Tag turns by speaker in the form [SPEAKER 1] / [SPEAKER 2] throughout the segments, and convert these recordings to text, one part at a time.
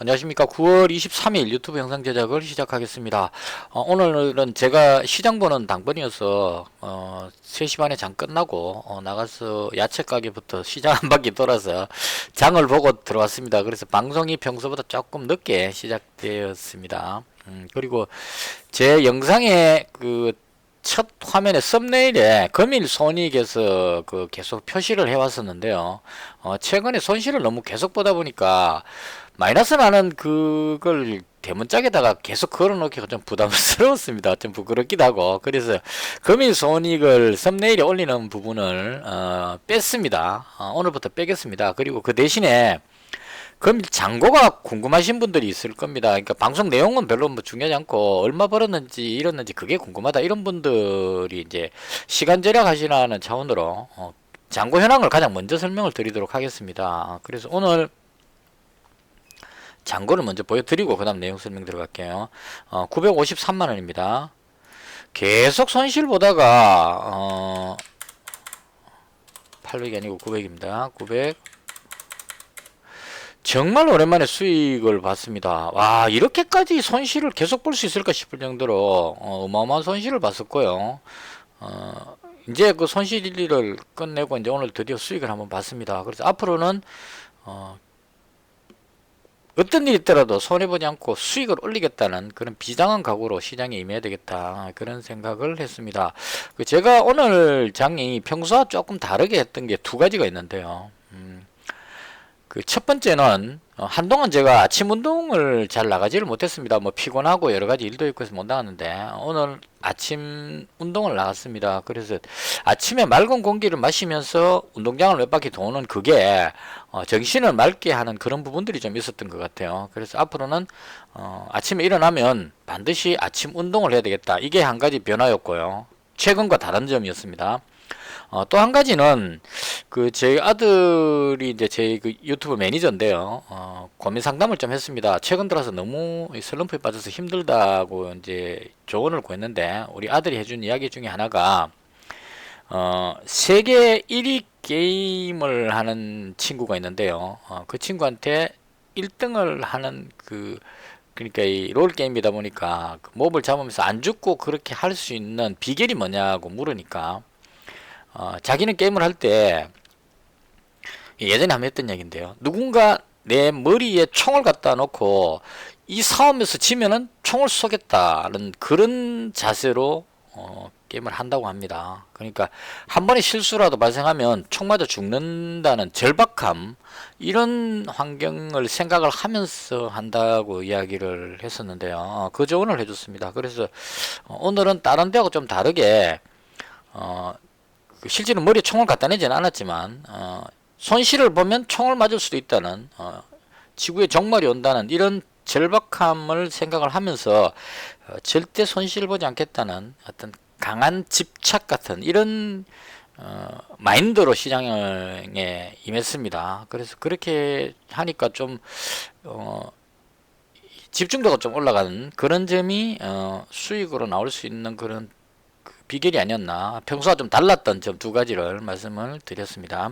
[SPEAKER 1] 안녕하십니까. 9월 23일 유튜브 영상 제작을 시작하겠습니다. 어, 오늘은 제가 시장 보는 당번이어서 어, 3시 반에 장 끝나고 어, 나가서 야채 가게부터 시장 한 바퀴 돌아서 장을 보고 들어왔습니다. 그래서 방송이 평소보다 조금 늦게 시작되었습니다. 음, 그리고 제 영상에 그 첫 화면에 썸네일에 금일 손익에서 그 계속 표시를 해왔었는데요. 어, 최근에 손실을 너무 계속 보다 보니까 마이너스 나는 그걸 대문짝에다가 계속 걸어놓기가 좀 부담스러웠습니다. 좀 부끄럽기도 하고. 그래서 금일 손익을 썸네일에 올리는 부분을 어, 뺐습니다. 어, 오늘부터 빼겠습니다. 그리고 그 대신에 그럼 잔고가 궁금하신 분들이 있을 겁니다. 그러니까 방송 내용은 별로 뭐 중요하지 않고 얼마 벌었는지 잃었는지 그게 궁금하다 이런 분들이 이제 시간 절약하시라는 차원으로 어, 잔고 현황을 가장 먼저 설명을 드리도록 하겠습니다. 그래서 오늘 잔고를 먼저 보여드리고 그 다음 내용 설명 들어갈게요. 어, 953만 원입니다. 계속 손실 보다가 어, 800이 아니고 900입니다. 900 정말 오랜만에 수익을 봤습니다. 와, 이렇게까지 손실을 계속 볼 수 있을까 싶을 정도로 어, 어마어마한 손실을 봤었고요. 어, 이제 그 손실을 끝내고 이제 오늘 드디어 수익을 한번 봤습니다. 그래서 앞으로는 어, 어떤 일이 있더라도 손해보지 않고 수익을 올리겠다는 그런 비장한 각오로 시장에 임해야 되겠다 그런 생각을 했습니다. 그 제가 오늘 장이 평소와 조금 다르게 했던 게 두 가지가 있는데요. 음, 그첫 번째는 어, 한동안 제가 아침 운동을 잘 나가지를 못했습니다. 뭐 피곤하고 여러 가지 일도 있고 해서 못 나갔는데 오늘 아침 운동을 나갔습니다. 그래서 아침에 맑은 공기를 마시면서 운동장을 몇 바퀴 도는 그게 어, 정신을 맑게 하는 그런 부분들이 좀 있었던 것 같아요. 그래서 앞으로는 어, 아침에 일어나면 반드시 아침 운동을 해야 되겠다. 이게 한 가지 변화였고요. 최근과 다른 점이었습니다. 어, 또 한 가지는 그 제 아들이 이제 제 그 유튜브 매니저인데요. 어, 고민 상담을 좀 했습니다. 최근 들어서 너무 이 슬럼프에 빠져서 힘들다고 이제 조언을 구했는데 우리 아들이 해준 이야기 중에 하나가 어, 세계 1위 게임을 하는 친구가 있는데요. 어, 그 친구한테 1등을 하는 그 그러니까 이 롤 게임이다 보니까 그 몹을 잡으면서 안 죽고 그렇게 할 수 있는 비결이 뭐냐고 물으니까 어, 자기는 게임을 할 때 예전에 한번 했던 얘기인데요. 누군가 내 머리에 총을 갖다 놓고 이 싸움에서 지면은 총을 쏘겠다는 그런 자세로 어, 게임을 한다고 합니다. 그러니까 한 번의 실수라도 발생하면 총 맞아 죽는다는 절박함 이런 환경을 생각을 하면서 한다고 이야기를 했었는데요. 어, 그 조언을 해줬습니다. 그래서 어, 오늘은 다른 데하고 좀 다르게 어, 그 실제로 머리에 총을 갖다 내지는 않았지만 어, 손실을 보면 총을 맞을 수도 있다는 어, 지구에 종말이 온다는 이런 절박함을 생각을 하면서 어, 절대 손실을 보지 않겠다는 어떤 강한 집착 같은 이런 어, 마인드로 시장에 임했습니다. 그래서 그렇게 하니까 좀 어, 집중도가 좀 올라가는 그런 점이 어, 수익으로 나올 수 있는 그런 그 비결이 아니었나 평소와 좀 달랐던 점 두 가지를 말씀을 드렸습니다.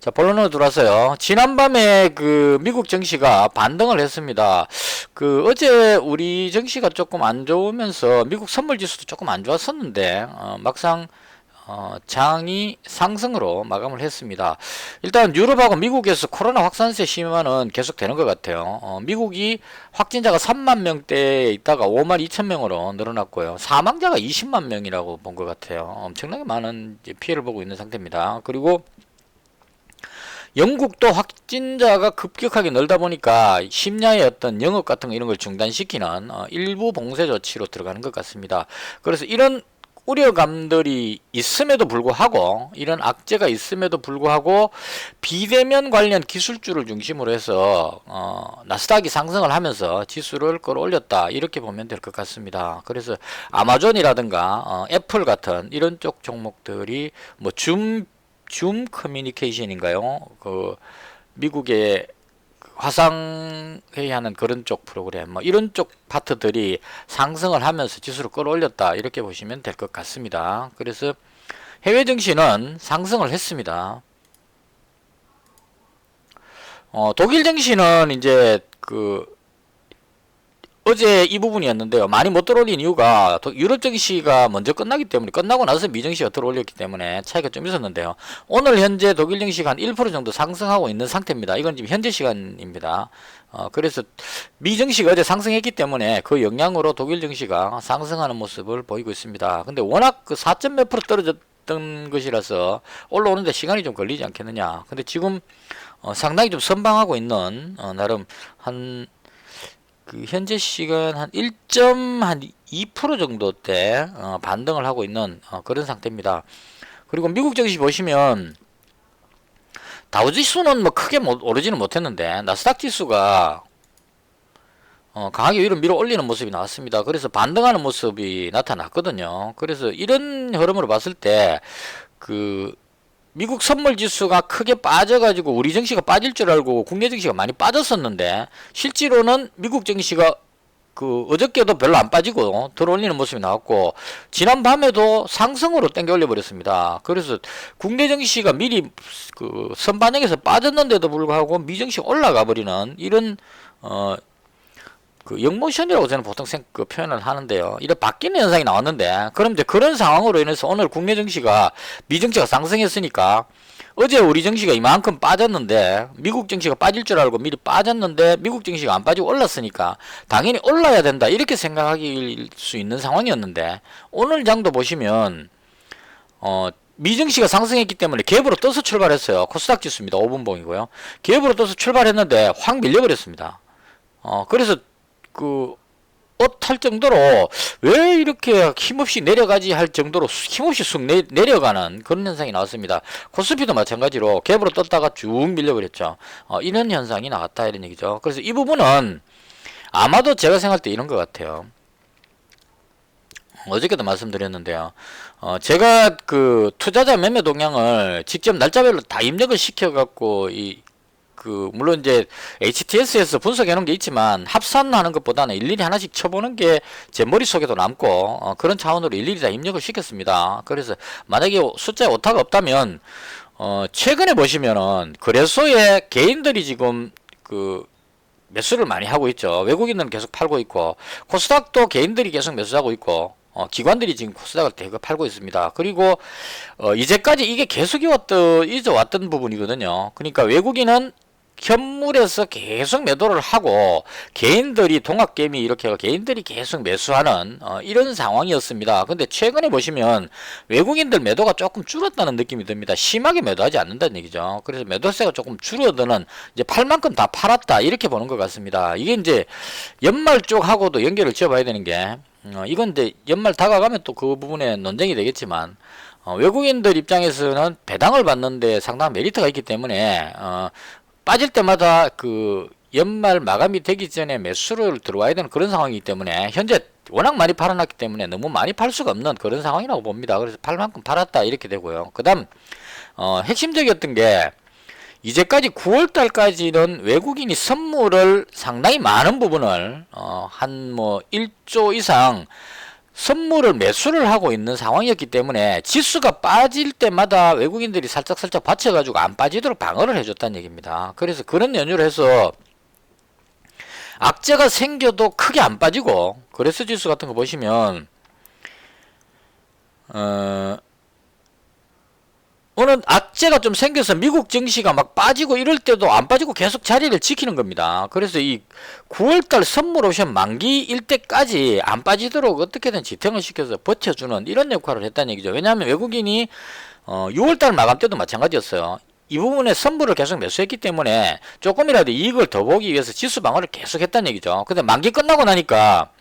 [SPEAKER 1] 자, 본론으로 들어와서요. 지난밤에 그 미국 증시가 반등을 했습니다. 그 어제 우리 증시가 조금 안 좋으면서 미국 선물 지수도 조금 안 좋았었는데 어, 막상 어, 장이 상승으로 마감을 했습니다. 일단 유럽하고 미국에서 코로나 확산세 심화는 계속되는 것 같아요. 어, 미국이 확진자가 3만 명대에 있다가 5만 2천 명으로 늘어났고요. 사망자가 20만 명이라고 본 것 같아요. 엄청나게 많은 피해를 보고 있는 상태입니다. 그리고 영국도 확진자가 급격하게 늘다 보니까 심야의 어떤 영업 같은 거 이런 걸 중단시키는 어, 일부 봉쇄 조치로 들어가는 것 같습니다. 그래서 이런 우려감들이 있음에도 불구하고 이런 악재가 있음에도 불구하고 비대면 관련 기술주를 중심으로 해서 어, 나스닥이 상승을 하면서 지수를 끌어올렸다 이렇게 보면 될 것 같습니다. 그래서 아마존이라든가 어, 애플 같은 이런 쪽 종목들이 뭐줌 줌 커뮤니케이션인가요? 그 미국의 화상 회의하는 그런 쪽 프로그램 뭐 이런 쪽 파트들이 상승을 하면서 지수를 끌어올렸다 이렇게 보시면 될 것 같습니다. 그래서 해외 증시는 상승을 했습니다. 어, 독일 증시는 이제 그 어제 이 부분이었는데요. 많이 못 들어올린 이유가 또 유럽 증시가 먼저 끝나기 때문에 끝나고 나서 미 증시가 들어올렸기 때문에 차이가 좀 있었는데요. 오늘 현재 독일 증시가 한 1% 정도 상승하고 있는 상태입니다. 이건 지금 현재 시간입니다. 어, 그래서 미 증시가 어제 상승했기 때문에 그 영향으로 독일 증시가 상승하는 모습을 보이고 있습니다. 근데 워낙 그 4점 몇 프로 떨어졌던 것이라서 올라오는데 시간이 좀 걸리지 않겠느냐. 근데 지금 어, 상당히 좀 선방하고 있는 어, 나름 한 그 현재 시간 한 1.2% 정도 대 어, 반등을 하고 있는 어, 그런 상태입니다. 그리고 미국 증시 보시면 다우지수는 뭐 크게 못, 오르지는 못했는데 나스닥 지수가 어, 강하게 위로 밀어 올리는 모습이 나왔습니다. 그래서 반등하는 모습이 나타났거든요. 그래서 이런 흐름으로 봤을 때 그 미국 선물 지수가 크게 빠져가지고 우리 증시가 빠질 줄 알고 국내 증시가 많이 빠졌었는데 실제로는 미국 증시가 그 어저께도 별로 안 빠지고 들어올리는 모습이 나왔고 지난 밤에도 상승으로 땡겨 올려 버렸습니다. 그래서 국내 증시가 미리 그 선반영에서 빠졌는데도 불구하고 미 증시가 올라가 버리는 이런 어 그 영모션이라고 저는 보통 생, 그 표현을 하는데요. 이런 바뀌는 현상이 나왔는데, 그럼 이제 그런 상황으로 인해서 오늘 국내 증시가 미증시가 상승했으니까 어제 우리 증시가 이만큼 빠졌는데 미국 증시가 빠질 줄 알고 미리 빠졌는데 미국 증시가 안 빠지고 올랐으니까 당연히 올라야 된다 이렇게 생각할 수 있는 상황이었는데 오늘 장도 보시면 어 미증시가 상승했기 때문에 갭으로 떠서 출발했어요. 코스닥 지수입니다. 5분봉이고요. 갭으로 떠서 출발했는데 확 밀려버렸습니다. 어 그래서 그 어할 정도로 왜 이렇게 힘없이 내려가지 할 정도로 힘없이 쑥 내, 내려가는 그런 현상이 나왔습니다. 코스피도 마찬가지로 갭으로 떴다가 쭉 밀려버렸죠. 어, 이런 현상이 나왔다 이런 얘기죠. 그래서 이 부분은 아마도 제가 생각할 때 이런 것 같아요. 어저께도 말씀드렸는데요. 어, 제가 그 투자자 매매 동향을 직접 날짜별로 다 입력을 시켜갖고 이 그 물론 이제 HTS에서 분석해 놓은 게 있지만 합산하는 것보다는 일일이 하나씩 쳐보는 게 제 머릿속에도 남고 어, 그런 차원으로 일일이 다 입력을 시켰습니다. 그래서 만약에 숫자에 오타가 없다면 어, 최근에 보시면은 거래소에 개인들이 지금 그 매수를 많이 하고 있죠. 외국인들은 계속 팔고 있고 코스닥도 개인들이 계속 매수하고 있고 어, 기관들이 지금 코스닥을 대거 팔고 있습니다. 그리고 어, 이제까지 이게 계속 이왔던 이제 왔던 부분이거든요. 그러니까 외국인은 현물에서 계속 매도를 하고 개인들이 동학개미 이렇게 개인들이 계속 매수하는 어, 이런 상황이었습니다. 근데 최근에 보시면 외국인들 매도가 조금 줄었다는 느낌이 듭니다. 심하게 매도하지 않는다는 얘기죠. 그래서 매도세가 조금 줄어드는 이제 팔 만큼 다 팔았다 이렇게 보는 것 같습니다. 이게 이제 연말 쪽하고도 연결을 지어봐야 되는 게 어, 이건 이제 연말 다가가면 또 그 부분에 논쟁이 되겠지만 어, 외국인들 입장에서는 배당을 받는데 상당한 메리트가 있기 때문에 어, 빠질 때마다 그 연말 마감이 되기 전에 매수를 들어와야 되는 그런 상황이기 때문에 현재 워낙 많이 팔아놨기 때문에 너무 많이 팔 수가 없는 그런 상황이라고 봅니다. 그래서 팔 만큼 팔았다 이렇게 되고요. 그 다음 어, 핵심적이었던 게 이제까지 9월 달까지는 외국인이 선물을 상당히 많은 부분을 어, 한 뭐 1조 이상 선물을 매수를 하고 있는 상황이었기 때문에 지수가 빠질 때마다 외국인들이 살짝살짝 받쳐가지고 안 빠지도록 방어를 해줬다는 얘기입니다. 그래서 그런 연유를 해서 악재가 생겨도 크게 안 빠지고 거래소 지수 같은 거 보시면 어, 오늘 악재가 좀 생겨서 미국 증시가 막 빠지고 이럴 때도 안 빠지고 계속 자리를 지키는 겁니다. 그래서 이 9월달 선물 옵션 만기일 때까지 안 빠지도록 어떻게든 지탱을 시켜서 버텨주는 이런 역할을 했다는 얘기죠. 왜냐하면 외국인이 어 6월달 마감 때도 마찬가지였어요. 이 부분에 선물을 계속 매수했기 때문에 조금이라도 이익을 더 보기 위해서 지수 방어를 계속 했다는 얘기죠. 근데 만기 끝나고 나니까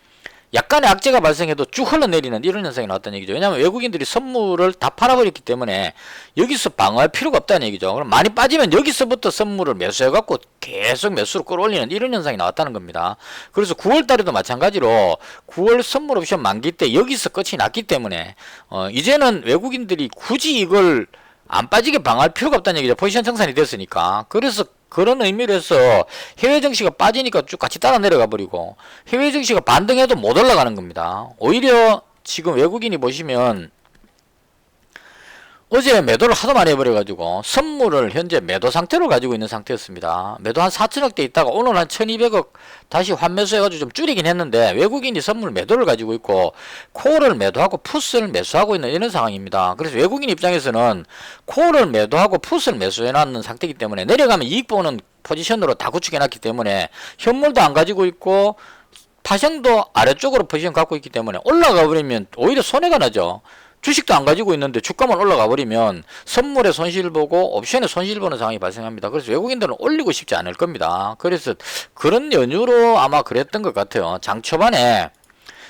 [SPEAKER 1] 약간의 악재가 발생해도 쭉 흘러내리는 이런 현상이 나왔다는 얘기죠. 왜냐하면 외국인들이 선물을 다 팔아버렸기 때문에 여기서 방어할 필요가 없다는 얘기죠. 그럼 많이 빠지면 여기서부터 선물을 매수해갖고 계속 매수로 끌어올리는 이런 현상이 나왔다는 겁니다. 그래서 9월 달에도 마찬가지로 9월 선물 옵션 만기 때 여기서 끝이 났기 때문에 어, 이제는 외국인들이 굳이 이걸 안 빠지게 방어할 필요가 없다는 얘기죠. 포지션 청산이 됐으니까. 그래서 그런 의미로 해서 해외 증시가 빠지니까 쭉 같이 따라 내려가 버리고 해외 증시가 반등해도 못 올라가는 겁니다. 오히려 지금 외국인이 보시면 어제 매도를 하도 많이 해버려가지고 선물을 현재 매도 상태로 가지고 있는 상태였습니다. 매도 한 4천억대 있다가 오늘 한 1200억 다시 환매수해가지고 좀 줄이긴 했는데 외국인이 선물 매도를 가지고 있고 콜을 매도하고 푸스를 매수하고 있는 이런 상황입니다. 그래서 외국인 입장에서는 콜을 매도하고 푸스를 매수해놨는 상태이기 때문에 내려가면 이익 보는 포지션으로 다 구축해놨기 때문에 현물도 안 가지고 있고 파생도 아래쪽으로 포지션 갖고 있기 때문에 올라가 버리면 오히려 손해가 나죠. 주식도 안 가지고 있는데 주가만 올라가 버리면 선물에 손실 보고 옵션에 손실 보는 상황이 발생합니다. 그래서 외국인들은 올리고 싶지 않을 겁니다. 그래서 그런 연유로 아마 그랬던 것 같아요. 장 초반에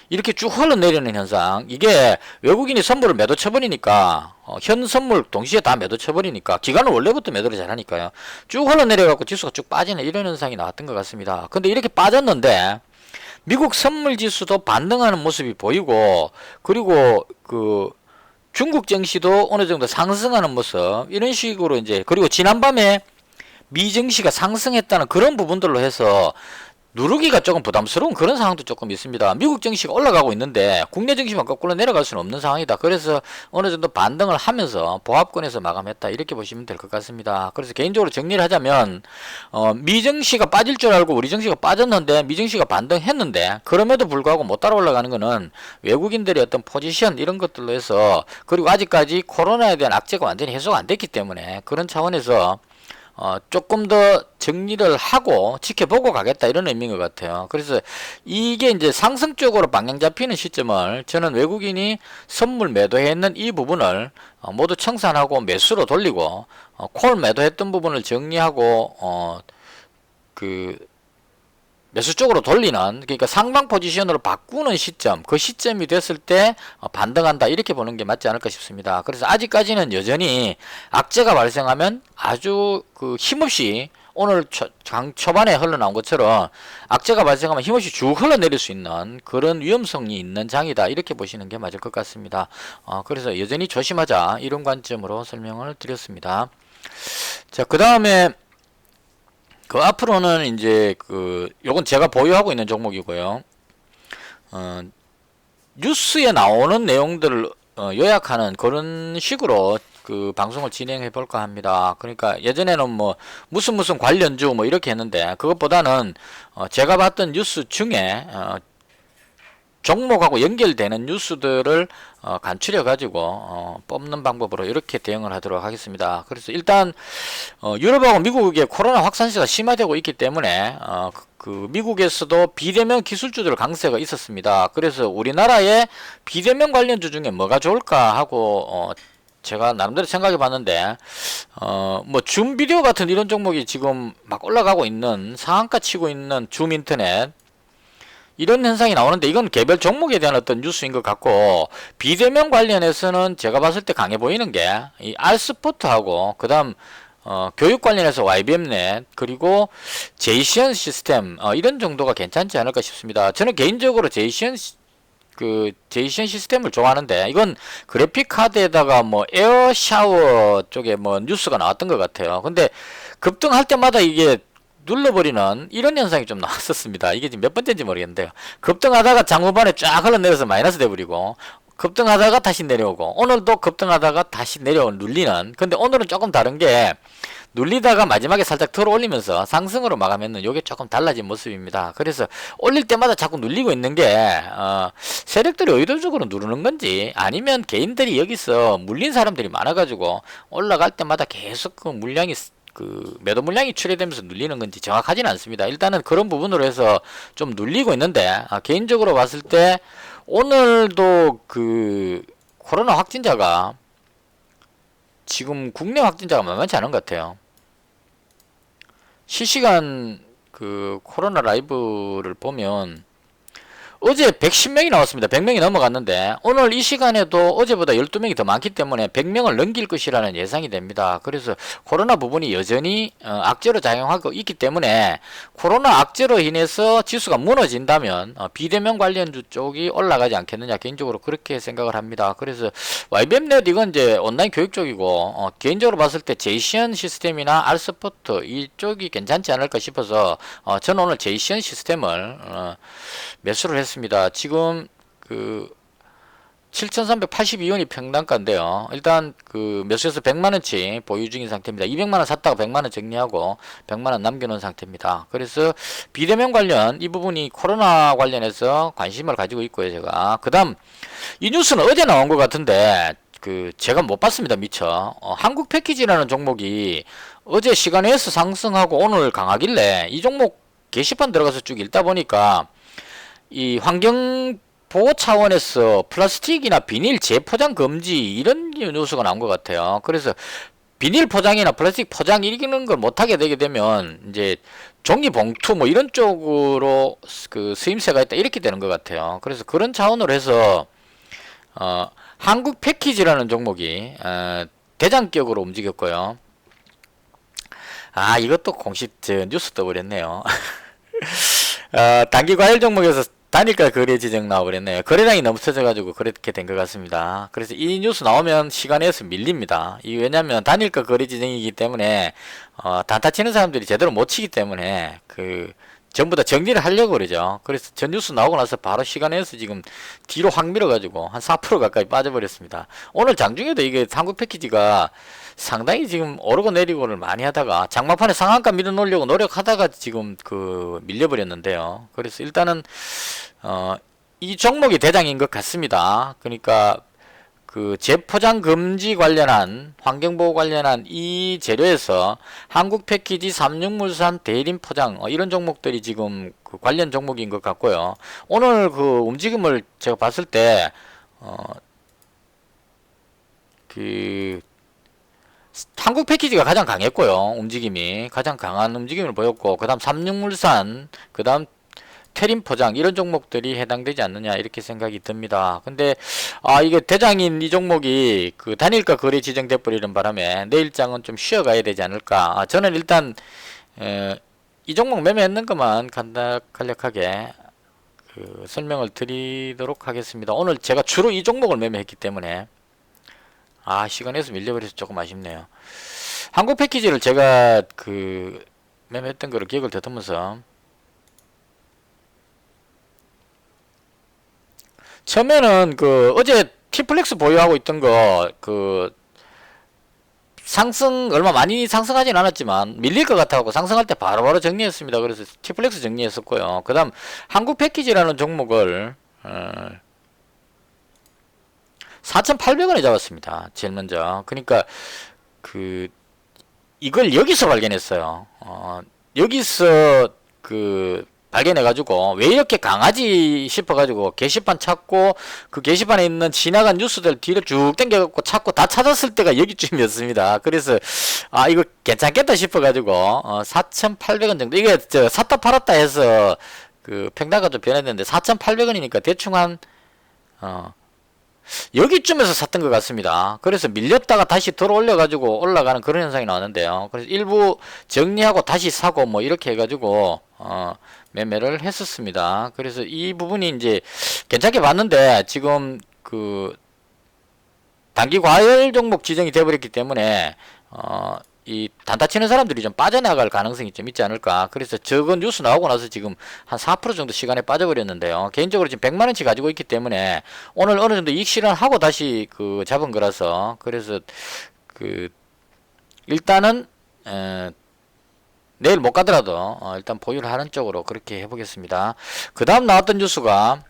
[SPEAKER 1] 이렇게 쭉 흘러내리는 현상 이게 외국인이 선물을 매도 쳐버리니까 어, 현 선물 동시에 다 매도 쳐버리니까 기간은 원래부터 매도를 잘하니까요 쭉 흘러내려갖고 지수가 쭉 빠지는 이런 현상이 나왔던 것 같습니다 근데 이렇게 빠졌는데 미국 선물 지수도 반등하는 모습이 보이고 그리고 그 중국 증시도 어느 정도 상승하는 모습 이런 식으로 이제 그리고 지난밤에 미 증시가 상승했다는 그런 부분들로 해서 누르기가 조금 부담스러운 그런 상황도 조금 있습니다. 미국 증시가 올라가고 있는데 국내 증시만 거꾸로 내려갈 수는 없는 상황이다. 그래서 어느 정도 반등을 하면서 보합권에서 마감했다. 이렇게 보시면 될 것 같습니다. 그래서 개인적으로 정리를 하자면 어, 미 증시가 빠질 줄 알고 우리 증시가 빠졌는데 미 증시가 반등했는데 그럼에도 불구하고 못 따라 올라가는 거는 외국인들의 어떤 포지션 이런 것들로 해서 그리고 아직까지 코로나에 대한 악재가 완전히 해소가 안 됐기 때문에 그런 차원에서 어, 조금 더 정리를 하고 지켜보고 가겠다 이런 의미인 것 같아요. 그래서 이게 이제 상승 쪽으로 방향 잡히는 시점을 저는 외국인이 선물 매도했는 이 부분을 어, 모두 청산하고 매수로 돌리고 어, 콜 매도했던 부분을 정리하고 어, 그 매수 쪽으로 돌리는 그러니까 상방 포지션으로 바꾸는 시점 그 시점이 됐을 때 어, 반등한다 이렇게 보는 게 맞지 않을까 싶습니다. 그래서 아직까지는 여전히 악재가 발생하면 아주 그 힘없이 오늘 초, 장 초반에 흘러나온 것처럼 악재가 발생하면 힘없이 쭉 흘러내릴 수 있는 그런 위험성이 있는 장이다 이렇게 보시는 게 맞을 것 같습니다. 어, 그래서 여전히 조심하자 이런 관점으로 설명을 드렸습니다. 자그 다음에 그 앞으로는 이제 그 요건 제가 보유하고 있는 종목이고요. 어, 뉴스에 나오는 내용들을 어, 요약하는 그런 식으로 그 방송을 진행해 볼까 합니다. 그러니까 예전에는 뭐 무슨 무슨 관련주 뭐 이렇게 했는데 그것보다는 어, 제가 봤던 뉴스 중에 어, 종목하고 연결되는 뉴스들을 어, 간추려 가지고 어, 뽑는 방법으로 이렇게 대응을 하도록 하겠습니다. 그래서 일단 어, 유럽하고 미국의 코로나 확산세가 심화되고 있기 때문에 어, 그, 그 미국에서도 비대면 기술주들 강세가 있었습니다. 그래서 우리나라의 비대면 관련주 중에 뭐가 좋을까 하고 어, 제가 나름대로 생각해 봤는데 어 뭐 줌 비디오 같은 이런 종목이 지금 막 올라가고 있는 상한가 치고 있는 줌 인터넷 이런 현상이 나오는데 이건 개별 종목에 대한 어떤 뉴스인 것 같고 비대면 관련해서는 제가 봤을 때 강해 보이는 게 이 알스포트하고 그다음 어, 교육 관련해서 YBM넷 그리고 제이시언 시스템 어, 이런 정도가 괜찮지 않을까 싶습니다. 저는 개인적으로 제이시언 그 제이시언 시스템을 좋아하는데 이건 그래픽 카드에다가 뭐 에어 샤워 쪽에 뭐 뉴스가 나왔던 것 같아요. 근데 급등할 때마다 이게 눌러버리는 이런 현상이 좀 나왔었습니다. 이게 지금 몇 번째인지 모르겠는데요. 급등하다가 장후반에 쫙 흘러내려서 마이너스 돼버리고 급등하다가 다시 내려오고 오늘도 급등하다가 다시 내려온 눌리는 근데 오늘은 조금 다른 게 눌리다가 마지막에 살짝 들어 올리면서 상승으로 마감했는 요게 조금 달라진 모습입니다. 그래서 올릴 때마다 자꾸 눌리고 있는 게 어, 세력들이 의도적으로 누르는 건지 아니면 개인들이 여기서 물린 사람들이 많아가지고 올라갈 때마다 계속 그 물량이 그 매도 물량이 출회되면서 눌리는 건지 정확하지는 않습니다. 일단은 그런 부분으로 해서 좀 눌리고 있는데 아, 개인적으로 봤을 때 오늘도 그 코로나 확진자가 지금 국내 확진자가 만만치 않은 것 같아요. 실시간 그 코로나 라이브를 보면 어제 110명이 나왔습니다. 100명이 넘어갔는데 오늘 이 시간에도 어제보다 12명이 더 많기 때문에 100명을 넘길 것이라는 예상이 됩니다. 그래서 코로나 부분이 여전히 어, 악재로 작용하고 있기 때문에 코로나 악재로 인해서 지수가 무너진다면 어, 비대면 관련주 쪽이 올라가지 않겠느냐 개인적으로 그렇게 생각을 합니다. 그래서 YBM넷 이건 이제 온라인 교육 쪽이고 어, 개인적으로 봤을 때 제이시언 시스템이나 알스포트 이쪽이 괜찮지 않을까 싶어서 어, 저는 오늘 제이시언 시스템을 어, 매수를 했습니다. 지금 그 7,382원이 평단가인데요. 일단 그 매수해서 100만 원치 보유 중인 상태입니다. 200만 원 샀다가 100만 원 정리하고 100만 원 남겨놓은 상태입니다. 그래서 비대면 관련 이 부분이 코로나 관련해서 관심을 가지고 있고요. 제가 그 다음 이 뉴스는 어제 나온 것 같은데 그 제가 못 봤습니다. 미처 어, 한국 패키지라는 종목이 어제 시간에서 상승하고 오늘 강하길래 이 종목 게시판 들어가서 쭉 읽다 보니까 이 환경 보호 차원에서 플라스틱이나 비닐 재포장 금지 이런 뉴스가 나온 것 같아요. 그래서 비닐 포장이나 플라스틱 포장 이기는 걸 못하게 되게 되면 이제 종이 봉투 뭐 이런 쪽으로 그 수임세가 있다 이렇게 되는 것 같아요. 그래서 그런 차원으로 해서 어 한국 패키지라는 종목이 어 대장격으로 움직였고요. 아 이것도 공식 저 뉴스 떠버렸네요. 어, 단기 과일 종목에서 단일가 거래 지정 나와버렸네요. 거래량이 너무 터져가지고 그렇게 된 것 같습니다. 그래서 이 뉴스 나오면 시간에서 밀립니다. 이 왜냐면 단일가 거래 지정이기 때문에 어, 단타 치는 사람들이 제대로 못 치기 때문에 그 전부 다 정리를 하려고 그러죠. 그래서 전 뉴스 나오고 나서 바로 시간에서 지금 뒤로 확 밀어가지고 한 4% 가까이 빠져버렸습니다. 오늘 장중에도 이게 한국 패키지가 상당히 지금 오르고 내리고를 많이 하다가 장막판에 상한가 밀어 놓으려고 노력하다가 지금 그 밀려버렸는데요. 그래서 일단은 어, 이 종목이 대장인 것 같습니다. 그러니까 그 재포장 금지 관련한 환경보호 관련한 이 재료에서 한국 패키지 삼육물산 대림 포장 어, 이런 종목들이 지금 그 관련 종목인 것 같고요. 오늘 그 움직임을 제가 봤을 때 어, 그 한국 패키지가 가장 강했고요. 움직임이 가장 강한 움직임을 보였고 그다음 삼육물산 그다음 테림 포장 이런 종목들이 해당되지 않느냐 이렇게 생각이 듭니다. 근데 아 이게 대장인 이 종목이 그 단일가 거래 지정돼 버리는 바람에 내일장은 좀 쉬어가야 되지 않을까. 아, 저는 일단 에, 이 종목 매매했는 것만 간단 간략하게 그 설명을 드리도록 하겠습니다. 오늘 제가 주로 이 종목을 매매했기 때문에 아 시간에서 밀려버려서 조금 아쉽네요. 한국 패키지를 제가 그 매매했던 거를 기억을 되듬으면서 처음에는 그 어제 티플렉스 보유하고 있던 거 그 상승 얼마 많이 상승하진 않았지만 밀릴 것 같아갖고 상승할 때 바로바로 정리했습니다. 그래서 티플렉스 정리했었고요. 그 다음 한국 패키지라는 종목을 어 4,800원에 잡았습니다. 제일 먼저. 그러니까 그 이걸 여기서 발견했어요. 어 여기서 그 발견해가지고 왜 이렇게 강하지 싶어가지고 게시판 찾고 그 게시판에 있는 지나간 뉴스들 뒤로 쭉 당겨갖고 찾고 다 찾았을 때가 여기쯤이었습니다. 그래서 아 이거 괜찮겠다 싶어가지고 어, 4,800원 정도 이게 저 샀다 팔았다 해서 그 평단가 좀 변했는데 4,800원이니까 대충 한 어, 여기쯤에서 샀던 것 같습니다. 그래서 밀렸다가 다시 들어 올려가지고 올라가는 그런 현상이 나왔는데요. 그래서 일부 정리하고 다시 사고 뭐 이렇게 해가지고 어, 매매를 했었습니다. 그래서 이 부분이 이제 괜찮게 봤는데 지금 그 단기 과열 종목 지정이 돼버렸기 때문에 어, 이 단타 치는 사람들이 좀 빠져나갈 가능성이 좀 있지 않을까. 그래서 저건 뉴스 나오고 나서 지금 한 4% 정도 시간에 빠져버렸는데요. 개인적으로 지금 100만 원치 가지고 있기 때문에 오늘 어느 정도 이익 실현하고 다시 그 잡은 거라서 그래서 그 일단은 에, 내일 못 가더라도 어, 일단 보유를 하는 쪽으로 그렇게 해보겠습니다. 그 다음 나왔던 뉴스가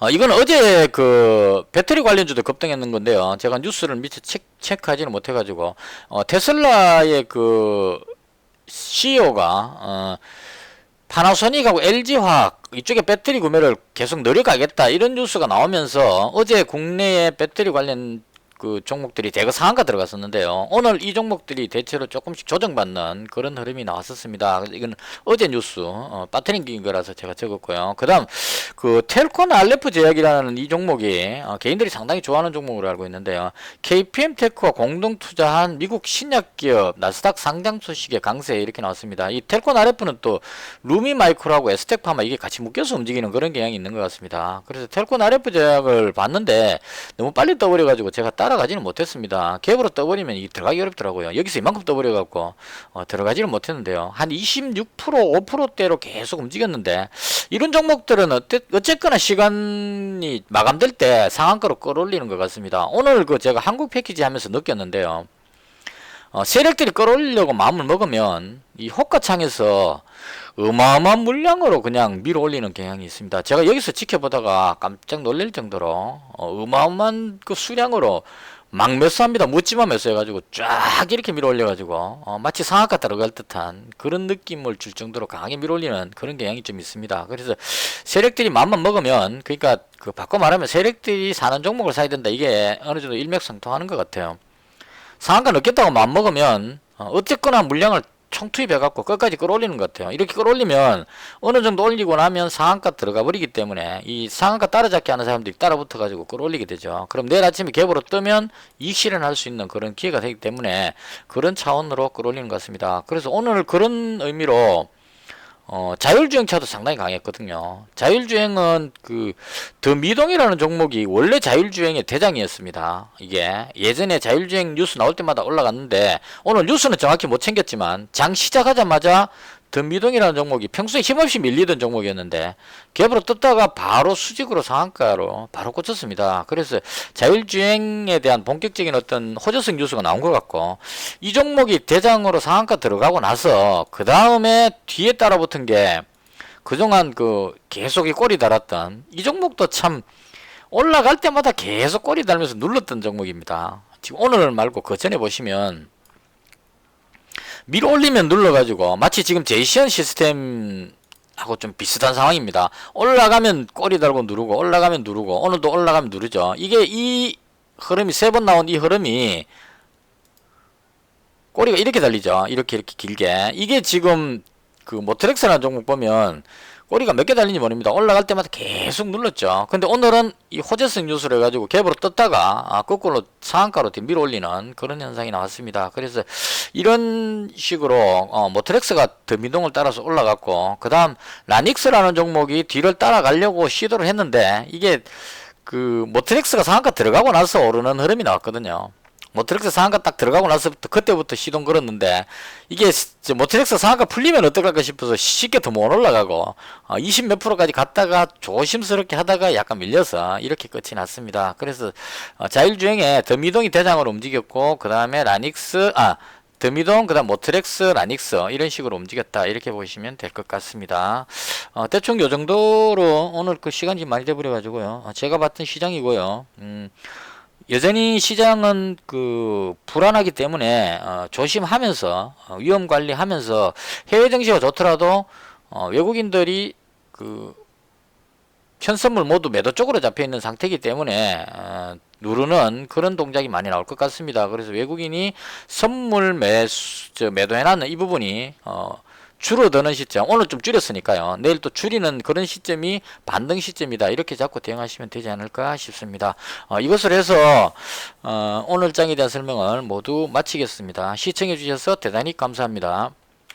[SPEAKER 1] 어, 이건 어제 그 배터리 관련주도 급등했는 건데요. 제가 뉴스를 미처 체, 체크 하지는 못해가지고 어, 테슬라의 그 CEO가 어, 파나소닉하고 LG화학 이쪽에 배터리 구매를 계속 늘려가겠다 이런 뉴스가 나오면서 어제 국내에 배터리 관련 그 종목들이 대거 상한가 들어갔었는데요. 오늘 이 종목들이 대체로 조금씩 조정받는 그런 흐름이 나왔었습니다. 이건 어제 뉴스 어, 빠트링인 거라서 제가 적었고요. 그다음 그 텔콘 알레프 제약이라는 이 종목이 어, 개인들이 상당히 좋아하는 종목으로 알고 있는데요. KPM 테크와 공동 투자한 미국 신약 기업 나스닥 상장 소식의 강세 이렇게 나왔습니다. 이 텔콘 알레프는 또 루미 마이크로하고 에스텍 파마 이게 같이 묶여서 움직이는 그런 경향이 있는 것 같습니다. 그래서 텔콘 알레프 제약을 봤는데 너무 빨리 떠버려 가지고 제가 따 따라가지는 못했습니다. 갭으로 떠버리면 이 들어가기 어렵더라고요. 여기서 이만큼 떠버려갖고 어, 들어가지는 못했는데요. 한 26% 5%대로 계속 움직였는데 이런 종목들은 어때, 어쨌거나 시간이 마감될 때 상한가로 끌어올리는 것 같습니다. 오늘 그 제가 한국 패키지 하면서 느꼈는데요. 어, 세력들이 끌어올리려고 마음을 먹으면 이 호가창에서 어마어마한 물량으로 그냥 밀어 올리는 경향이 있습니다. 제가 여기서 지켜보다가 깜짝 놀랄 정도로 어, 어마어마한 그 수량으로 막 매수합니다. 묻지마 매수해가지고 쫙 이렇게 밀어 올려가지고 어, 마치 상한가 들어갈 듯한 그런 느낌을 줄 정도로 강하게 밀어 올리는 그런 경향이 좀 있습니다. 그래서 세력들이 마음만 먹으면 그러니까 그 바꿔 말하면 세력들이 사는 종목을 사야 된다. 이게 어느 정도 일맥상통하는 것 같아요. 상한가 넣겠다고 마음 먹으면 어, 어쨌거나 물량을 총투입해 갖고 끝까지 끌어올리는 것 같아요. 이렇게 끌어올리면 어느 정도 올리고 나면 상한가 들어가 버리기 때문에 이 상한가 따라잡기 하는 사람들이 따라붙어 가지고 끌어올리게 되죠. 그럼 내일 아침에 갭으로 뜨면 이익 실현 할 수 있는 그런 기회가 되기 때문에 그런 차원으로 끌어올리는 것 같습니다. 그래서 오늘 그런 의미로 어, 자율주행차도 상당히 강했거든요. 자율주행은 그, 더 미동이라는 종목이 원래 자율주행의 대장이었습니다. 이게 예전에 자율주행 뉴스 나올 때마다 올라갔는데 오늘 뉴스는 정확히 못 챙겼지만 장 시작하자마자 더 미동이라는 종목이 평소에 힘없이 밀리던 종목이었는데 갭으로 떴다가 바로 수직으로 상한가로 바로 꽂혔습니다. 그래서 자율주행에 대한 본격적인 어떤 호재성 뉴스가 나온 것 같고 이 종목이 대장으로 상한가 들어가고 나서 그 다음에 뒤에 따라붙은 게 그동안 그 계속 이 꼬리 달았던 이 종목도 참 올라갈 때마다 계속 꼬리 달면서 눌렀던 종목입니다. 지금 오늘 말고 그 전에 보시면 밀어 올리면 눌러가지고 마치 지금 제이시언 시스템 하고 좀 비슷한 상황입니다. 올라가면 꼬리 달고 누르고 올라가면 누르고 오늘도 올라가면 누르죠. 이게 이 흐름이 세 번 나온 이 흐름이 꼬리가 이렇게 달리죠. 이렇게 이렇게 길게 이게 지금 그 모트렉스라는 종목 보면 꼬리가 몇 개 달린지 모릅니다. 올라갈 때마다 계속 눌렀죠. 근데 오늘은 이 호재성 뉴스를 해가지고 갭으로 떴다가 아, 거꾸로 상한가로 뒤 밀어 올리는 그런 현상이 나왔습니다. 그래서 이런 식으로 어, 모트렉스가 더 미동을 따라서 올라갔고 그 다음 라닉스라는 종목이 뒤를 따라가려고 시도를 했는데 이게 그 모트렉스가 상한가 들어가고 나서 오르는 흐름이 나왔거든요. 모트렉스 상한가 딱 들어가고 나서부터 그때부터 시동 걸었는데 이게 저 모트렉스 상한가 풀리면 어떨까 싶어서 쉽게 더 못 올라가고 어, 20몇 프로까지 갔다가 조심스럽게 하다가 약간 밀려서 이렇게 끝이 났습니다. 그래서 어, 자율주행에 더 미동이 대장으로 움직였고 그 다음에 라닉스 아 더미동 그 다음 모트렉스 라닉스 이런 식으로 움직였다 이렇게 보시면 될 것 같습니다. 어, 대충 요 정도로 오늘 그 시간이 많이 돼버려 가지고요. 어, 제가 봤던 시장이고요. 음, 여전히 시장은 그 불안하기 때문에 어, 조심하면서 어, 위험 관리하면서 해외 증시가 좋더라도 어, 외국인들이 그 현선물 모두 매도 쪽으로 잡혀 있는 상태이기 때문에 어, 누르는 그런 동작이 많이 나올 것 같습니다. 그래서 외국인이 선물 매수 저 매도해 놨는 이 부분이 어 줄어드는 시점 오늘 좀 줄였으니까요. 내일 또 줄이는 그런 시점이 반등 시점이다. 이렇게 잡고 대응하시면 되지 않을까 싶습니다. 어, 이것을 해서 어, 오늘 장에 대한 설명을 모두 마치겠습니다. 시청해 주셔서 대단히 감사합니다